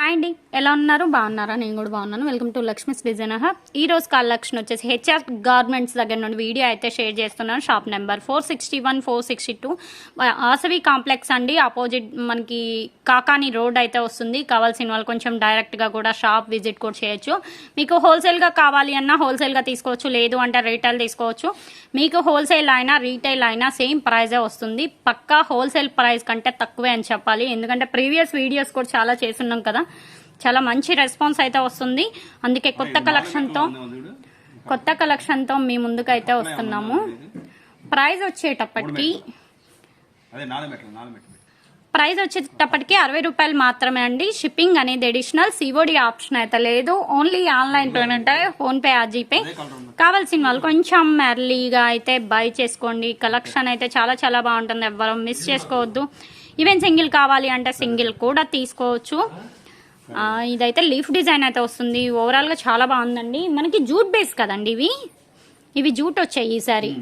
Hi అండి. ఎలా ఉన్నారు? బాగున్నారా? నేను కూడా బాగున్నాను. Welcome to Lakshmi's design hub ఈ రోజు కలెక్షన్ వచ్చేసి హెచ్ఆర్ గార్మెంట్స్ దగ్గర నుండి వీడియో అయితే షేర్ చేస్తున్నాను. Shop number four sixty one four sixty two Asavi complex అండి. ఆపోజిట్ మనకి కాకాని రోడ్ అయితే వస్తుంది. కావాల్సిన వాళ్ళు కొంచెం డైరెక్ట్గా కూడా షాప్ విజిట్ కూడా చేయొచ్చు. మీకు హోల్సేల్గా కావాలి అన్నా హోల్సేల్గా తీసుకోవచ్చు. లేదు అంటే రీటైల్ తీసుకోవచ్చు. మీకు హోల్సేల్ అయినా రీటైల్ అయినా సేమ్ ప్రైజే వస్తుంది. పక్కా హోల్సేల్ ప్రైస్ కంటే తక్కువే అని చెప్పాలి. ఎందుకంటే ప్రీవియస్ వీడియోస్ కూడా చాలా చేస్తున్నాం కదా. చాలా మంచి రెస్పాన్స్ అయితే వస్తుంది. అందుకే కొత్త కలెక్షన్తో కొత్త కలెక్షన్తో మీ ముందుకు అయితే వస్తున్నాము. ప్రైస్ వచ్చేటప్పటికి ప్రైస్ వచ్చేటప్పటికి అరవై రూపాయలు మాత్రమే అండి. షిప్పింగ్ అనేది అడిషనల్ సిఓడి ఆప్షన్ అయితే లేదు. Only online payment PhonePe ఆ జీపే కావాల్సిన వాళ్ళు కొంచెం ఎర్లీగా అయితే బై చేసుకోండి. కలెక్షన్ అయితే చాలా చాలా బాగుంటుంది. ఎవ్వరూ మిస్ చేసుకోవద్దు. ఈవెన్ సింగిల్ కావాలి అంటే సింగిల్ కూడా తీసుకోవచ్చు. ఇదైతే లీఫ్ డిజైన్ అయితే వస్తుంది. ఓవరాల్గా చాలా బాగుందండి. మనకి జూట్ బేస్ కదండి ఇవి? ఇవి జూట్ వచ్చాయి ఈసారి.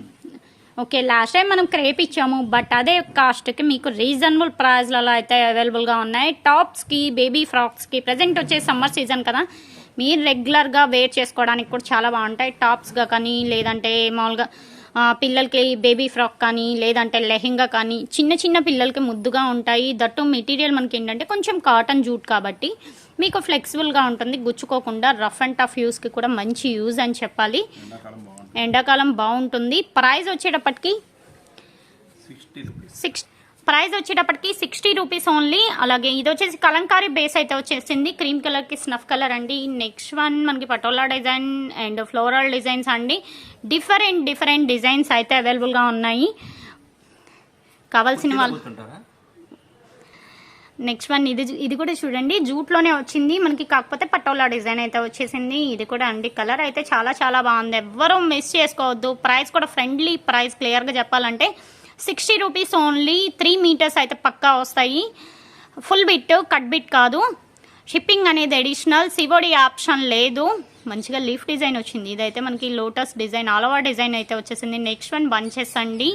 ఓకే లాస్ట్ టైం మనం క్రేప్ ఇచ్చాము బట్ అదే కాస్ట్కి మీకు రీజనబుల్ ప్రైస్లలో అయితే అవైలబుల్గా ఉన్నాయి. టాప్స్కి బేబీ ఫ్రాక్స్కి ప్రజెంట్ వచ్చే సమ్మర్ సీజన్ కదా. మీరు రెగ్యులర్గా వేర్ చేసుకోవడానికి కూడా చాలా బాగుంటాయి. టాప్స్గా కానీ లేదంటే మామూలుగా పిల్లలకి బేబీ ఫ్రాక్ కానీ లేదంటే లెహెంగా కానీ చిన్న చిన్న పిల్లలకి ముద్దుగా ఉంటాయి. దట్టు మెటీరియల్ మనకి ఏంటంటే కొంచెం కాటన్ జూట్ కాబట్టి మీకు ఫ్లెక్సిబుల్గా ఉంటుంది. గుచ్చుకోకుండా రఫ్ అండ్ టఫ్ యూస్కి కూడా మంచి యూజ్ అని చెప్పాలి. ఎండాకాలం బాగుంటుంది. ప్రైస్ వచ్చేటప్పటికి సిక్స్ ప్రైస్ వచ్చేటప్పటికి సిక్స్టీ రూపీస్ ఓన్లీ. అలాగే ఇది వచ్చేసి కలంకారీ బేస్ అయితే వచ్చేసింది. క్రీమ్ కలర్కి స్నఫ్ కలర్ అండి. నెక్స్ట్ వన్ మనకి Patola design and floral designs అండి. డిఫరెంట్ డిఫరెంట్ డిజైన్స్ అయితే అవైలబుల్గా ఉన్నాయి. కావాల్సిన వాళ్ళు నెక్స్ట్ వన్ ఇది ఇది కూడా చూడండి. జూట్లోనే వచ్చింది. మనకి కాకపోతే పటోలా డిజైన్ అయితే వచ్చేసింది. ఇది కూడా అండి. కలర్ అయితే చాలా చాలా బాగుంది. ఎవ్వరూ మిస్ చేసుకోవద్దు. ప్రైస్ కూడా ఫ్రెండ్లీ ప్రైస్ క్లియర్గా చెప్పాలంటే sixty rupees only three metres అయితే పక్కా వస్తాయి. ఫుల్ బిట్ కట్ బిట్ కాదు. షిప్పింగ్ అనేది అడిషనల్. సివోడి ఆప్షన్ లేదు. మంచిగా లీఫ్ డిజైన్ వచ్చింది. ఇదైతే మనకి లోటస్ డిజైన్ ఆల్ డిజైన్ అయితే వచ్చేసింది. నెక్స్ట్ వన్ బంచెస్ అండి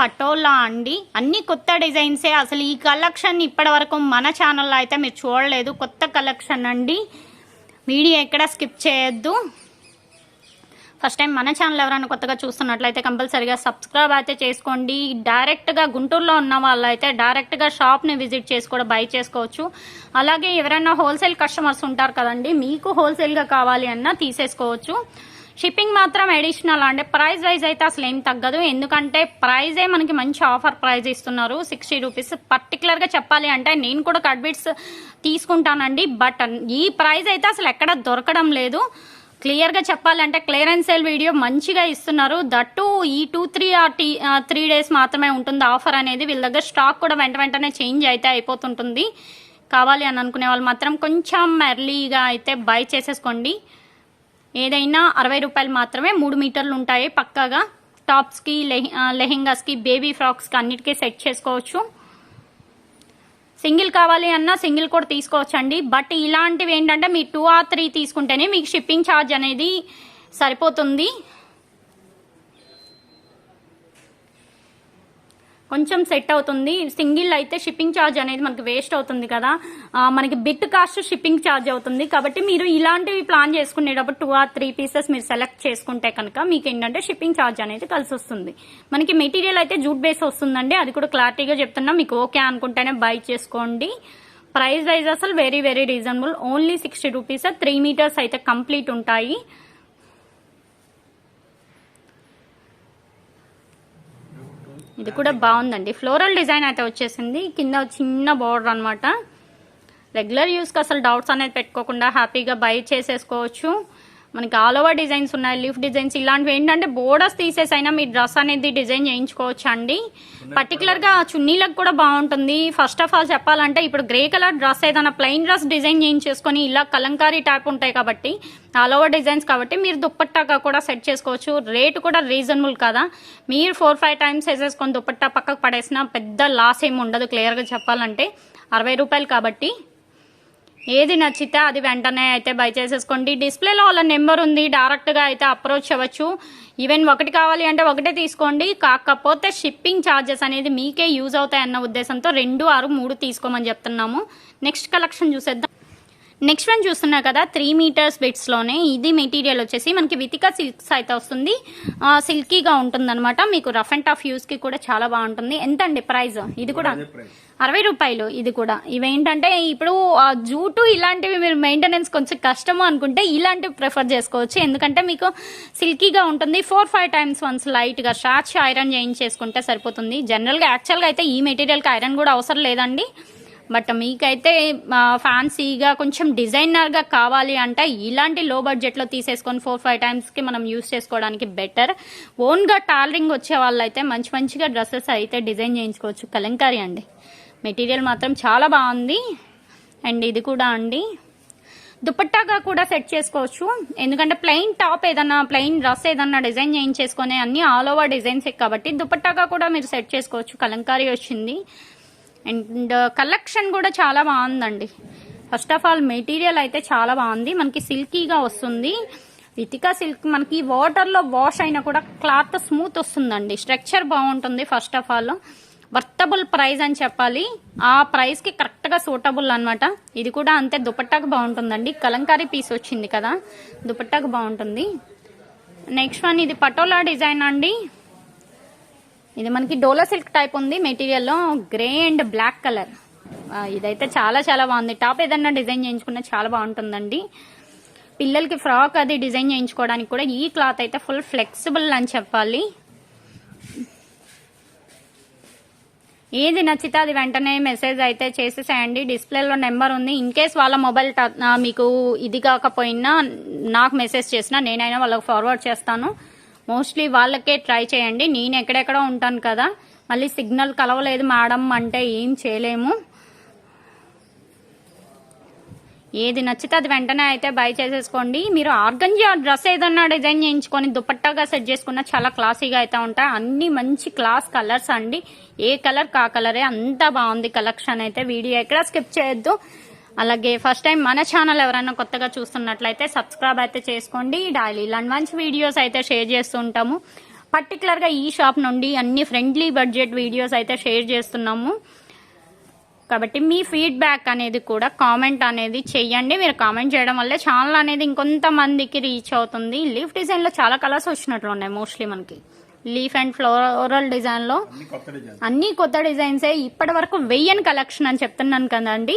పటోలా అండి. అన్ని కొత్త డిజైన్సే. అసలు ఈ కలెక్షన్ ఇప్పటి వరకు మన ఛానల్లో అయితే మీరు చూడలేదు. కొత్త కలెక్షన్ అండి. వీడియో ఎక్కడ స్కిప్ చేయొద్దు. ఫస్ట్ టైం మన ఛానల్ ఎవరైనా కొత్తగా చూస్తున్నట్లయితే కంపల్సరిగా సబ్స్క్రైబ్ అయితే చేసుకోండి. డైరెక్ట్గా గుంటూరులో ఉన్న వాళ్ళైతే డైరెక్ట్గా షాప్ని విజిట్ చేసి కూడా బై చేసుకోవచ్చు. అలాగే ఎవరైనా హోల్సేల్ కస్టమర్స్ ఉంటారు కదండి మీకు హోల్సేల్గా కావాలి అన్నా తీసేసుకోవచ్చు. షిప్పింగ్ మాత్రం అడిషనల్ అంటే ప్రైస్ వైజ్ అయితే అసలు ఏం తగ్గదు. ఎందుకంటే ప్రైజే మనకి మంచి ఆఫర్ ప్రైస్ ఇస్తున్నారు. సిక్స్టీ రూపీస్ పర్టికులర్గా చెప్పాలి అంటే నేను కూడా కడ్బిట్స్ తీసుకుంటానండి. బట్ ఈ ప్రైస్ అయితే అసలు ఎక్కడ దొరకడం లేదు. క్లియర్గా చెప్పాలంటే క్లియరెన్స్ సేల్ వీడియో మంచిగా ఇస్తున్నారు. దట్టు ఈ టూ త్రీ ఆర్ టీ త్రీ డేస్ మాత్రమే ఉంటుంది ఆఫర్ అనేది. వీళ్ళ దగ్గర స్టాక్ కూడా వెంట వెంటనే చేంజ్ అయితే అయిపోతుంటుంది. కావాలి అని అనుకునే వాళ్ళు మాత్రం కొంచెం ఎర్లీగా అయితే బై చేసేసుకోండి. ఏదైనా అరవై రూపాయలు మాత్రమే మూడు మీటర్లు ఉంటాయి పక్కాగా. టాప్స్కి లెహెంగాస్కి బేబీ ఫ్రాక్స్కి అన్నిటికీ సెట్ చేసుకోవచ్చు. సింగిల్ కావాలి అన్నా సింగిల్ కూడా తీసుకోవచ్చండి. బట్ ఇలాంటివి ఏంటంటే మీరు టూ ఆర్ త్రీ తీసుకుంటేనే మీకు షిప్పింగ్ ఛార్జ్ అనేది సరిపోతుంది. కొంచెం సెట్ అవుతుంది. సింగిల్ అయితే షిప్పింగ్ ఛార్జ్ అనేది మనకి వేస్ట్ అవుతుంది కదా. మనకి బిట్ కాస్ట్ షిప్పింగ్ ఛార్జ్ అవుతుంది. కాబట్టి మీరు ఇలాంటివి ప్లాన్ చేసుకునేటప్పుడు టూ ఆర్ త్రీ పీసెస్ మీరు సెలెక్ట్ చేసుకుంటే కనుక మీకు ఏంటంటే షిప్పింగ్ ఛార్జ్ అనేది కలిసి వస్తుంది. మనకి మెటీరియల్ అయితే జూట్ బేస్ వస్తుందండి. అది కూడా క్లారిటీగా చెప్తున్నా. మీకు ఓకే అనుకుంటేనే బై చేసుకోండి. ప్రైస్ వైజ్ అసలు very very reasonable. Only sixty rupees. Three metres అయితే కంప్లీట్ ఉంటాయి. ఇది కూడా బాగుందండి. ఫ్లోరల్ డిజైన్ అయితే వచ్చేసింది. కింద చిన్న బోర్డర్ అన్నమాట. రెగ్యులర్ యూస్కి అసలు డౌట్స్ అనేది పెట్టుకోకుండా హ్యాపీగా బై చేసేసుకోవచ్చు. మనకి ఆల్ ఓవర్ డిజైన్స్ ఉన్నాయి లీఫ్ డిజైన్స్ ఇలాంటివి ఏంటంటే బోర్డర్స్ తీసేసైనా మీరు డ్రెస్ అనేది డిజైన్ చేయించుకోవచ్చు అండి పర్టికులర్గా చున్నీలకు కూడా బాగుంటుంది. ఫస్ట్ ఆఫ్ ఆల్ చెప్పాలంటే ఇప్పుడు గ్రే కలర్ డ్రెస్ ఏదైనా ప్లెయిన్ డ్రెస్ డిజైన్ చేయించేసుకొని ఇలా కలంకారీ టైప్ ఉంటాయి కాబట్టి ఆల్ ఓవర్ డిజైన్స్ కాబట్టి మీరు దుప్పట్టాగా కూడా సెట్ చేసుకోవచ్చు. రేటు కూడా రీజనబుల్ కదా. మీరు ఫోర్ ఫైవ్ టైమ్స్ వేసేసుకొని దుప్పట్టా పక్కకు పడేసినా పెద్ద లాస్ ఏమి ఉండదు క్లియర్గా చెప్పాలంటే. అరవై రూపాయలు కాబట్టి ఏది నచ్చితే అది వెంటనే అయితే బై చేసేసుకోండి. డిస్ప్లేలో వాళ్ళ నెంబర్ ఉంది డైరెక్ట్గా అయితే అప్రోచ్ అవ్వచ్చు. ఈవెన్ ఒకటి కావాలి అంటే ఒకటే తీసుకోండి. కాకపోతే షిప్పింగ్ ఛార్జెస్ అనేది మీకే యూజ్ అవుతాయన్న ఉద్దేశంతో రెండు ఆరు మూడు తీసుకోమని చెప్తున్నాము. నెక్స్ట్ కలెక్షన్ చూసేద్దాం. నెక్స్ట్ వన్ చూస్తున్నా కదా త్రీ మీటర్స్ బిట్స్లోనే ఇది మెటీరియల్ వచ్చేసి మనకి వితికా సిల్క్స్ అయితే వస్తుంది. సిల్కీగా ఉంటుందన్నమాట. మీకు రఫ్ అండ్ టఫ్ యూస్కి కూడా చాలా బాగుంటుంది. ఎంత అండి ప్రైస్ ఇది కూడా అరవై రూపాయలు. ఇది కూడా. ఇవేంటంటే ఇప్పుడు జూటు ఇలాంటివి మీరు మెయింటెనెన్స్ కొంచెం కష్టము అనుకుంటే ఇలాంటివి ప్రిఫర్ చేసుకోవచ్చు. ఎందుకంటే మీకు సిల్కీగా ఉంటుంది. ఫోర్ ఫైవ్ టైమ్స్ వన్స్ లైట్గా షార్చ్ ఐరన్ చేయించేసుకుంటే సరిపోతుంది. జనరల్గా యాక్చువల్గా అయితే ఈ మెటీరియల్కి ఐరన్ కూడా అవసరం లేదండి. బట్ మీకైతే ఫ్యాన్సీగా కొంచెం డిజైనర్గా కావాలి అంటే ఇలాంటి లో బడ్జెట్లో తీసేసుకొని ఫోర్ ఫైవ్ టైమ్స్కి మనం యూస్ చేసుకోవడానికి బెటర్ ఓన్గా టాలరింగ్ వచ్చే వాళ్ళైతే మంచి మంచిగా డ్రెస్సెస్ అయితే డిజైన్ చేయించుకోవచ్చు. కలంకారీ అండి. మెటీరియల్ మాత్రం చాలా బాగుంది. అండ్ ఇది కూడా అండి. దుపట్టాగా కూడా సెట్ చేసుకోవచ్చు. ఎందుకంటే ప్లెయిన్ టాప్ ఏదన్నా ప్లెయిన్ డ్రెస్ ఏదన్నా డిజైన్ చేయించేసుకునే అన్ని ఆల్ ఓవర్ డిజైన్స్ కాబట్టి దుపట్టాగా కూడా మీరు సెట్ చేసుకోవచ్చు. కలంకారీ వచ్చింది. అండ్ కలెక్షన్ కూడా చాలా బాగుందండి. ఫస్ట్ ఆఫ్ ఆల్ మెటీరియల్ అయితే చాలా బాగుంది. మనకి సిల్కీగా వస్తుంది. ఇతికా సిల్క్ మనకి వాటర్లో వాష్ అయినా కూడా క్లాత్ స్మూత్ వస్తుందండి. స్ట్రక్చర్ బాగుంటుంది first of all worthable price అని చెప్పాలి. ఆ ప్రైస్కి కరెక్ట్గా సూటబుల్ అనమాట ఇది కూడా అంతే దుపట్టాకు బాగుంటుందండి. కలంకారీ పీస్ వచ్చింది కదా దుపట్టాకు బాగుంటుంది. నెక్స్ట్ వన్ ఇది పటోలా డిజైన్ అండి. ఇది మనకి డోలో సిల్క్ టైప్ ఉంది. మెటీరియల్లో గ్రే అండ్ బ్లాక్ కలర్. ఇదైతే చాలా చాలా బాగుంది. టాప్ ఏదన్నా డిజైన్ చేయించుకున్నా చాలా బాగుంటుందండి. పిల్లలకి ఫ్రాక్ అది డిజైన్ చేయించుకోవడానికి కూడా ఈ క్లాత్ అయితే ఫుల్ ఫ్లెక్సిబుల్ అని చెప్పాలి. ఏది నచ్చితే అది వెంటనే మెసేజ్ అయితే చేసేసేయండి. డిస్ప్లేలో నెంబర్ ఉంది. ఇన్ కేస్ వాళ్ళ మొబైల్ మీకు ఇది కాకపోయినా నాకు మెసేజ్ చేసినా నేనైనా వాళ్ళకి ఫార్వర్డ్ చేస్తాను. మోస్ట్లీ వాళ్ళకే ట్రై చేయండి. నేను ఎక్కడెక్కడ ఉంటాను కదా. మళ్ళీ సిగ్నల్ కలవలేదు మేడం అంటే ఏం చేయలేము. ఏది నచ్చితే అది వెంటనే అయితే బై చేసేసుకోండి. మీరు ఆర్గంజా డ్రెస్ ఏదన్నా డిజైన్ చేయించుకొని దుపట్టాగా సెట్ చేసుకున్నా చాలా క్లాసీగా అయితే ఉంటాయి అన్ని మంచి క్లాస్ కలర్స్ అండి. ఏ కలర్ కా కలరే అంత బాగుంది కలెక్షన్ అయితే. వీడియో ఎక్కడ స్కిప్ చేయొద్దు. అలాగే ఫస్ట్ టైం మన ఛానల్ ఎవరైనా కొత్తగా చూస్తున్నట్లయితే సబ్స్క్రైబ్ అయితే చేసుకోండి. డైలీ ఇలాంటి మంచి వీడియోస్ అయితే షేర్ చేస్తూ ఉంటాము పర్టికులర్గా ఈ షాప్ నుండి అన్ని ఫ్రెండ్లీ బడ్జెట్ వీడియోస్ అయితే షేర్ చేస్తున్నాము. కాబట్టి మీ ఫీడ్బ్యాక్ అనేది కూడా కామెంట్ అనేది చెయ్యండి మీరు కామెంట్ చేయడం వల్లే ఛానల్ అనేది ఇంకొంతమందికి రీచ్ అవుతుంది. లీఫ్ డిజైన్లో చాలా కలర్స్ వచ్చినట్లు ఉన్నాయి మోస్ట్లీ మనకి. లీఫ్ అండ్ ఫ్లోరల్ డిజైన్లో అన్ని కొత్త డిజైన్ అన్ని కొత్త డిజైన్సే ఇప్పటి వరకు వెయ్యని కలెక్షన్ అని చెప్తున్నాను కదండి.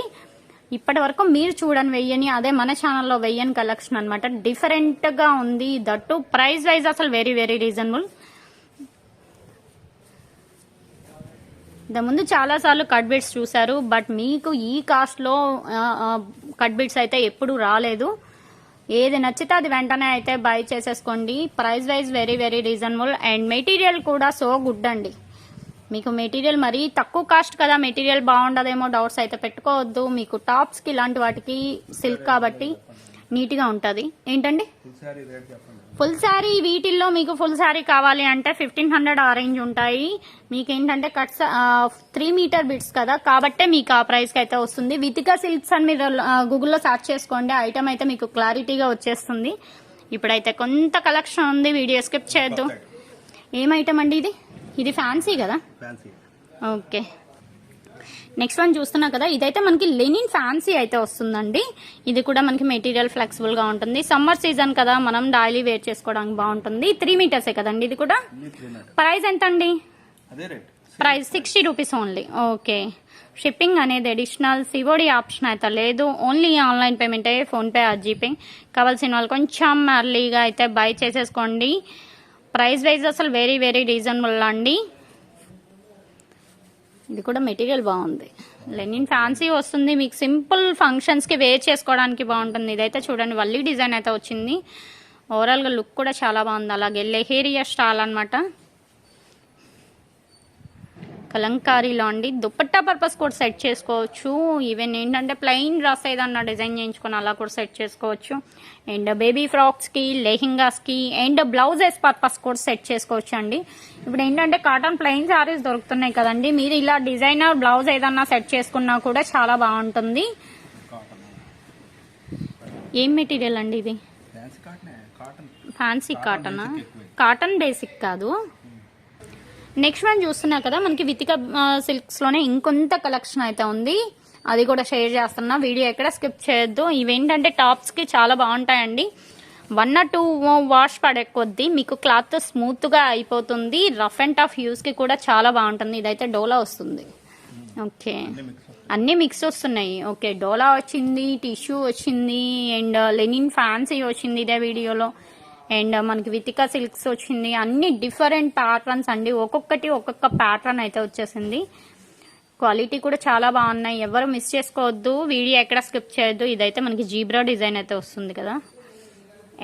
ఇప్పటి వరకు మీరు చూడని వెయ్యని అదే మన ఛానల్లో వెయ్యని కలెక్షన్ అనమాట డిఫరెంట్గా ఉంది దట్టు. ప్రైస్ వైజ్ అసలు వెరీ వెరీ రీజనబుల్ ముందు చాలా సార్లు కట్ బిట్స్ చూసారు బట్ మీకు ఈ కాస్ట్లో కట్ బిట్స్ అయితే ఎప్పుడు రాలేదు. ఏది నచ్చితే అది వెంటనే అయితే బై చేసేసుకోండి. Price wise very very reasonable and material కూడా సో గుడ్ అండి. మీకు మెటీరియల్ మరీ తక్కువ కాస్ట్ కదా మెటీరియల్ బాగుండదేమో డౌట్స్ అయితే పెట్టుకోవద్దు. మీకు టాప్స్కి ఇలాంటి వాటికి సిల్క్ కాబట్టి నీట్గా ఉంటుంది. ఏంటండి? ఫుల్ శారీ వీటిల్లో మీకు ఫుల్ శారీ కావాలి అంటే ఫిఫ్టీన్ హండ్రెడ్ ఆ రేంజ్ ఉంటాయి. మీకు ఏంటంటే కట్స్ త్రీ మీటర్ బిట్స్ కదా కాబట్టే మీకు ఆ ప్రైస్కి అయితే వస్తుంది. వితికా సిల్క్స్ అని మీరు గూగుల్లో సెర్చ్ చేసుకోండి. ఐటమ్ అయితే మీకు క్లారిటీగా వచ్చేస్తుంది. ఇప్పుడైతే కొంత కలెక్షన్ ఉంది వీడియో స్కిప్ చేయొద్దు ఏం ఐటమ్ అండి ఇది? ఇది ఫ్యాన్సీ కదా? Fancy okay. నెక్స్ట్ వన్ చూస్తున్నా కదా ఇదైతే మనకి లెనిన్ ఫ్యాన్సీ అయితే వస్తుందండి. ఇది కూడా మనకి మెటీరియల్ ఫ్లెక్సిబుల్గా ఉంటుంది. సమ్మర్ సీజన్ కదా మనం డైలీ వేర్ చేసుకోవడానికి బాగుంటుంది. త్రీ మీటర్సే కదండి ఇది కూడా? ప్రైస్ ఎంత అండి price sixty rupees only okay. Shipping అనేది అడిషనల్ సివోడి ఆప్షన్ అయితే లేదు. ఓన్లీ ఆన్లైన్ పేమెంటే ఫోన్పే ఆ జీపే కావాల్సిన వాళ్ళు కొంచెం అర్లీగా అయితే బై చేసేసుకోండి. ప్రైస్ వైజ్ అసలు వెరీ వెరీ రీజనబుల్ అండి. ఇది కూడా మెటీరియల్ బాగుంది. లెనిన్ ఫ్యాన్సీ వస్తుంది. మీకు సింపుల్ ఫంక్షన్స్కి వేర్ చేసుకోవడానికి బాగుంటుంది. ఇదైతే చూడండి వల్లి డిజైన్ అయితే వచ్చింది. ఓవరాల్గా లుక్ కూడా చాలా బాగుంది. అలాగే లెహేరియా స్టాల్ అన్నమాట. కలంకారీలో అండి దుపట్టా పర్పస్ కూడా సెట్ చేసుకోవచ్చు. ఈవెన్ ఏంటంటే ప్లెయిన్ డ్రెస్ ఏదన్నా డిజైన్ చేయించుకొని అలా కూడా సెట్ చేసుకోవచ్చు. అండ్ బేబీ ఫ్రాక్స్కి లెహింగాస్కి అండ్ బ్లౌజెస్ పర్పస్ కూడా సెట్ చేసుకోవచ్చు అండి. ఇప్పుడు ఏంటంటే కాటన్ ప్లెయిన్ శారీస్ దొరుకుతున్నాయి కదండి. మీరు ఇలా డిజైనర్ బ్లౌజ్ ఏదన్నా సెట్ చేసుకున్నా కూడా చాలా బాగుంటుంది. ఏం మెటీరియల్ అండి ఇది? ఫ్యాన్సీ కాటనే. కాటన్ బేసిక్ కాదు. నెక్స్ట్ వన్ చూస్తున్నా కదా మనకి వితిక సిల్క్స్లోనే ఇంకొంత కలెక్షన్ అయితే ఉంది. అది కూడా షేర్ చేస్తున్నా. వీడియో ఎక్కడ స్కిప్ చేయొద్దు. ఇవేంటంటే టాప్స్కి చాలా బాగుంటాయండి. వన్ ఆర్ టూ వాష్ పడే కొద్దీ మీకు క్లాత్ స్మూత్గా అయిపోతుంది. రఫ్ అండ్ టఫ్ యూస్కి కూడా చాలా బాగుంటుంది. ఇదైతే డోలా వస్తుంది. ఓకే. అన్ని మిక్స్ అన్ని మిక్స్ వస్తున్నాయి. ఓకే. డోలా వచ్చింది టిష్యూ వచ్చింది అండ్ లెనిన్ ఫ్యాన్సీ వచ్చింది ఇదే వీడియోలో. అండ్ మనకి వితికా సిల్క్స్ వచ్చింది. అన్ని డిఫరెంట్ ప్యాటర్న్స్ అండి. ఒక్కొక్కటి ఒక్కొక్క ప్యాటర్న్ అయితే వచ్చేసింది. క్వాలిటీ కూడా చాలా బాగున్నాయి. ఎవరు మిస్ చేసుకోవద్దు. వీడియో ఎక్కడ స్కిప్ చేయొద్దు. ఇదైతే మనకి జీబ్రా డిజైన్ అయితే వస్తుంది కదా.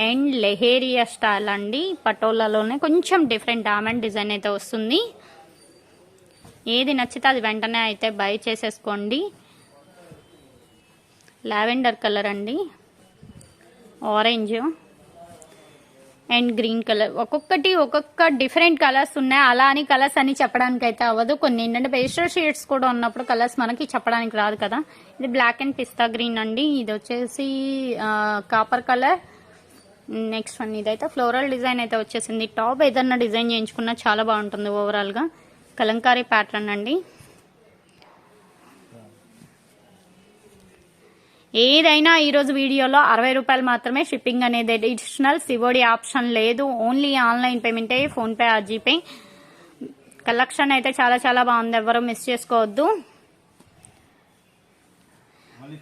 అండ్ లెహేరియా స్టైల్ అండి. పటోలాలోనే కొంచెం డిఫరెంట్ డామండ్ డిజైన్ అయితే వస్తుంది. ఏది నచ్చితే అది వెంటనే అయితే బై చేసేసుకోండి. లావెండర్ కలర్ అండి. Orange and green colour. ఒక్కొక్కటి ఒక్కొక్క డిఫరెంట్ కలర్స్ ఉన్నాయి. అలా అని కలర్స్ అని చెప్పడానికి అయితే అవ్వదు. కొన్ని ఏంటంటే పేస్టల్ షేడ్స్ కూడా ఉన్నప్పుడు కలర్స్ మనకి చెప్పడానికి రాదు కదా. ఇది బ్లాక్ అండ్ పిస్తా గ్రీన్ అండి. ఇది వచ్చేసి కాపర్ కలర్. నెక్స్ట్ వన్ ఇదైతే ఫ్లోరల్ డిజైన్ అయితే వచ్చేసింది. టాప్ ఏదన్నా డిజైన్ చేయించుకున్నా చాలా బాగుంటుంది ఓవరాల్గా. కలంకారీ ప్యాటర్న్ అండి. ఏదైనా ఈరోజు వీడియోలో అరవై రూపాయలు మాత్రమే షిప్పింగ్ అనేది అడిషనల్ సివోడి ఆప్షన్ లేదు. ఓన్లీ ఆన్లైన్ పేమెంటే ఫోన్పే ఆర్ జీపే కలెక్షన్ అయితే చాలా చాలా బాగుంది. ఎవరు మిస్ చేసుకోవద్దు.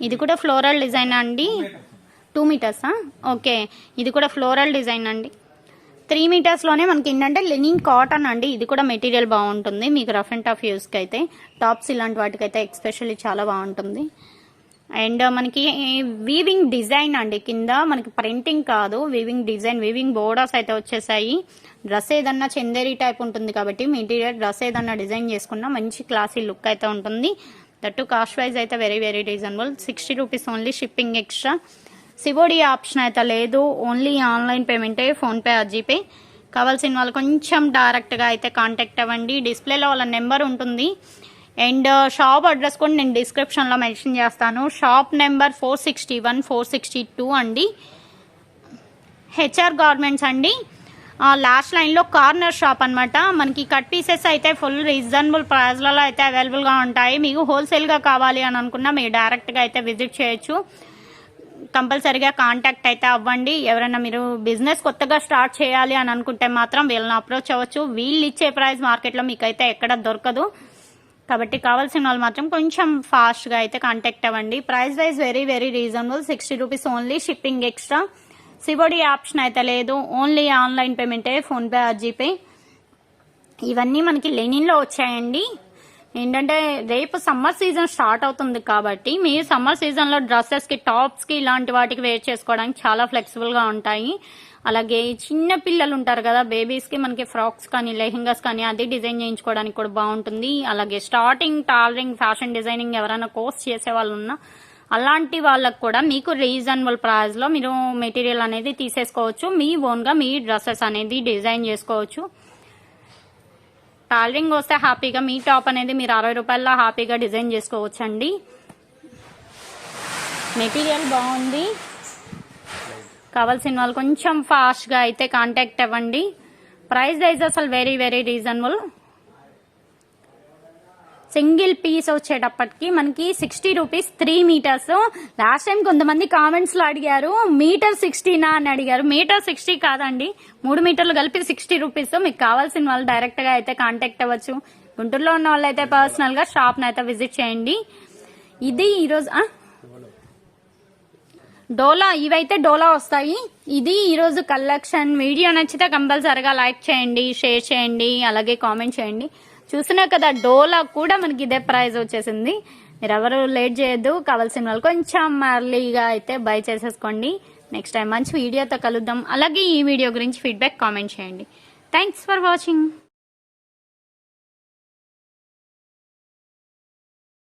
ఇది కూడా ఫ్లోరల్ డిజైన్ అండి. టూ మీటర్సా ఓకే ఇది కూడా ఫ్లోరల్ డిజైన్ అండి. త్రీ మీటర్స్లోనే మనకి ఏంటంటే లెనిన్ కాటన్ అండి. ఇది కూడా మెటీరియల్ బాగుంటుంది. మీకు రఫ్ అండ్ టఫ్ యూస్కి అయితే టాప్స్ ఇలాంటి వాటికైతే ఎక్స్పెషల్లీ చాలా బాగుంటుంది. అండ్ మనకి వీవింగ్ డిజైన్ అండి. కింద మనకి ప్రింటింగ్ కాదు వీవింగ్ డిజైన్ వీవింగ్ బోర్డర్స్ అయితే వచ్చేసాయి. డ్రెస్ ఏదన్నా చందేరి టైప్ ఉంటుంది కాబట్టి మెటీరియల్ డ్రెస్ ఏదన్నా డిజైన్ చేసుకున్నా మంచి క్లాసీ లుక్ అయితే ఉంటుంది. దట్టు కాస్ట్ వైజ్ అయితే very very reasonable sixty rupees only shipping extra COD option అయితే లేదు. ఓన్లీ ఆన్లైన్ పేమెంటే ఫోన్పే జీపే కావాల్సిన వాళ్ళు కొంచెం డైరెక్ట్గా అయితే కాంటాక్ట్ అవ్వండి. డిస్ప్లేలో వాళ్ళ నెంబర్ ఉంటుంది. అండ్ uh, షాప్ అడ్రస్ కూడా నేను డిస్క్రిప్షన్లో మెన్షన్ చేస్తాను. Shop number four sixty one four sixty two అండి. హెచ్ఆర్ గార్మెంట్స్ అండి. లాస్ట్ లైన్లో కార్నర్ షాప్ అన్నమాట. మనకి కట్ పీసెస్ అయితే ఫుల్ రీజనబుల్ ప్రైస్లలో అయితే అవైలబుల్గా ఉంటాయి. మీకు హోల్సేల్గా కావాలి అని అనుకున్నా మీరు డైరెక్ట్గా అయితే విజిట్ చేయొచ్చు. కంపల్సరీగా కాంటాక్ట్ అయితే అవ్వండి. ఎవరైనా మీరు బిజినెస్ కొత్తగా స్టార్ట్ చేయాలి అని అనుకుంటే మాత్రం వీళ్ళని అప్రోచ్ అవ్వచ్చు. వీళ్ళు ఇచ్చే ప్రైస్ మార్కెట్లో మీకు అయితే ఎక్కడ దొరకదు. కాబట్టి కావాల్సిన వాళ్ళు మాత్రం కొంచెం ఫాస్ట్గా అయితే కాంటాక్ట్ అవ్వండి. Price wise very very reasonable sixty rupees only shipping extra COD option అయితే లేదు. ఓన్లీ ఆన్లైన్ పేమెంటే ఫోన్పే జీపే ఇవన్నీ మనకి లెనిన్లో వచ్చాయండి. ఏంటంటే రేపు సమ్మర్ సీజన్ స్టార్ట్ అవుతుంది కాబట్టి మీరు సమ్మర్ సీజన్లో డ్రెస్సెస్కి టాప్స్కి ఇలాంటి వాటికి వేర్ చేసుకోవడానికి చాలా ఫ్లెక్సిబుల్గా ఉంటాయి. అలాగే చిన్న పిల్లలు ఉంటారు కదా బేబీస్కి మనకి ఫ్రాక్స్ కానీ లెహెంగాస్ కానీ అది డిజైన్ చేయించుకోవడానికి కూడా బాగుంటుంది. అలాగే స్టార్టింగ్ టాలరింగ్ ఫ్యాషన్ డిజైనింగ్ ఎవరైనా కోర్స్ చేసే వాళ్ళు ఉన్నా అలాంటి వాళ్ళకు కూడా మీకు రీజనబుల్ ప్రైస్లో మీరు మెటీరియల్ అనేది తీసేసుకోవచ్చు. మీ ఓన్గా మీ డ్రెస్సెస్ అనేది డిజైన్ చేసుకోవచ్చు. టాలరింగ్ వస్తే హ్యాపీగా మీ టాప్ అనేది మీరు అరవై రూపాయల్లో హ్యాపీగా డిజైన్ చేసుకోవచ్చు అండి మెటీరియల్ బాగుంది. కావాల్సిన వాళ్ళు కొంచెం ఫాస్ట్గా అయితే కాంటాక్ట్ అవ్వండి. ప్రైస్ వైజ్ అసలు very very reasonable single piece వచ్చేటప్పటికి మనకి sixty rupees three metres last time కొంతమంది కామెంట్స్లో అడిగారు మీటర్ సిక్స్టీనా అని అడిగారు. మీటర్ సిక్స్టీ కాదండి. మూడు మీటర్లు కలిపి సిక్స్టీ రూపీస్ మీకు కావాల్సిన వాళ్ళు డైరెక్ట్గా అయితే కాంటాక్ట్ అవ్వచ్చు. గుంటూరులో ఉన్న వాళ్ళు అయితే షాప్ని అయితే విజిట్ చేయండి. ఇది ఈరోజు డోలా ఇవైతే డోలా వస్తాయి. ఇది ఈరోజు కలెక్షన్. వీడియో నచ్చితే కంపల్సరిగా లైక్ చేయండి షేర్ చేయండి అలాగే కామెంట్ చేయండి. చూసినా కదా డోలా కూడా మనకి ఇదే ప్రైస్ వచ్చేసింది. మీరు ఎవరు లేట్ చేయొద్దు కావాల్సిన వాళ్ళు కొంచెం అర్లీగా అయితే బై చేసేసుకోండి. నెక్స్ట్ టైం మంచి వీడియోతో కలుద్దాం. అలాగే ఈ వీడియో గురించి ఫీడ్బ్యాక్ కామెంట్ చేయండి. Thanks for watching